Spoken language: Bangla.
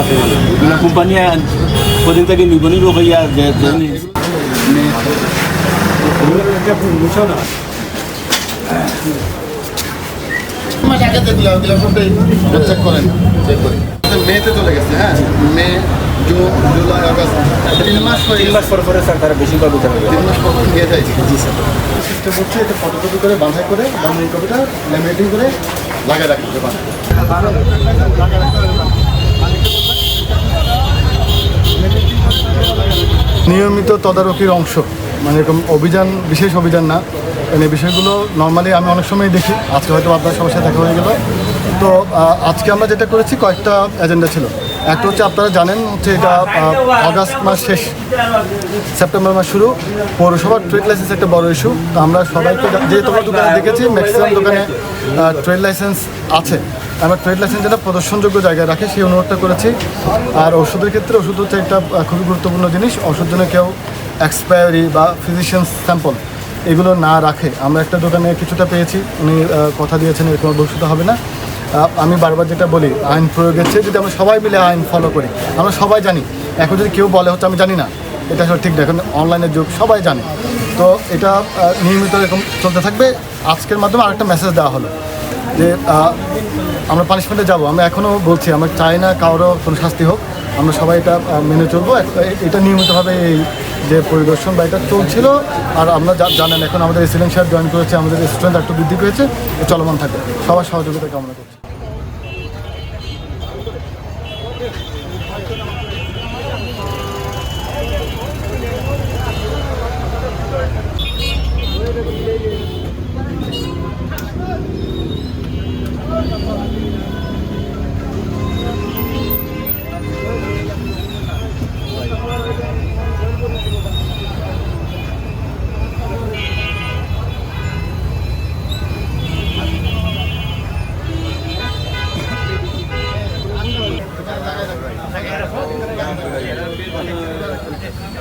আছে। কোম্পানি কদিন থেকে নিবনি লোক ইয়া যে মাস আগে যে দিলাম দিলাম সবটাই চেক করেন চেক করি মেতে চলে গেছে হ্যাঁ? May June July August. তিন মাস তিন মাস পরে পরে স্যার তারা বেশিরভাগ বিচার হবে। তিন মাস পর পর নিয়ে যাই জি স্যার। সিস্টেম হচ্ছে এটা ফটোকপি করে বাঁধাই করে বাঁধাই কপিটা ল্যামিনেটিং করে লাগাই রাখতে হবে বাঁধাই। নিয়মিত তদারকির অংশ। মানে এরকম অভিযান, বিশেষ অভিযান না। মানে এই বিষয়গুলো নর্মালি আমি অনেক সময় দেখি। আজকে হয়তো আপনার সমস্যা দেখা হয়ে গেল। তো আজকে আমরা যেটা করেছি, কয়েকটা এজেন্ডা ছিল। একটা হচ্ছে আপনারা জানেন হচ্ছে এটা আগস্ট মাস শেষ সেপ্টেম্বর মাস শুরু, পৌরসভার ট্রেড লাইসেন্স একটা বড় ইস্যু তো আমরা সবাইকে যে দোকানে দেখেছি ম্যাক্সিমাম দোকানে ট্রেড লাইসেন্স আছে। আমরা ট্রেড লাইসেন্স যেটা প্রদর্শনযোগ্য জায়গায় রাখে, সেই অনুরোধটা করেছি। আর ওষুধের ক্ষেত্রে ওষুধ হচ্ছে একটা খুবই গুরুত্বপূর্ণ জিনিস। ওষুধ জন্য কেউ এক্সপায়ারি বা ফিজিশিয়ান স্যাম্পল এগুলো না রাখে। আমরা একটা দোকানে কিছুটা পেয়েছি, উনি কথা দিয়েছেন, এরকম ভবিষ্যতে হবে না। আমি বারবার যেটা বলি, আইন প্রয়োগের চেয়ে যদি আমরা সবাই মিলে আইন ফলো করি, আমরা সবাই জানি। এখন যদি কেউ বলে হচ্ছে আমি জানি না, এটা আসলে ঠিক না। এখন অনলাইনের যুগ, সবাই জানে। তো এটা নিয়মিত এরকম চলতে থাকবে। আজকের মাধ্যমে আরেকটা মেসেজ দেওয়া হলো, যে আমরা পানিশমেন্টে যাব। আমরা এখনও বলছি, আমরা চাই না কারোর কোনো শাস্তি হোক। আমরা সবাই এটা মেনে চলবো। এটা নিয়মিতভাবে এই যে পরিদর্শন বা এটা চলছিল, আর আমরা জানেন এখন আমাদের রেসিডেন্ট সাহেব জয়েন করেছে, আমাদের স্টুডেন্ট একটু বৃদ্ধি পেয়েছে চলমান থাকে। সবার সহযোগিতা কামনা করছি।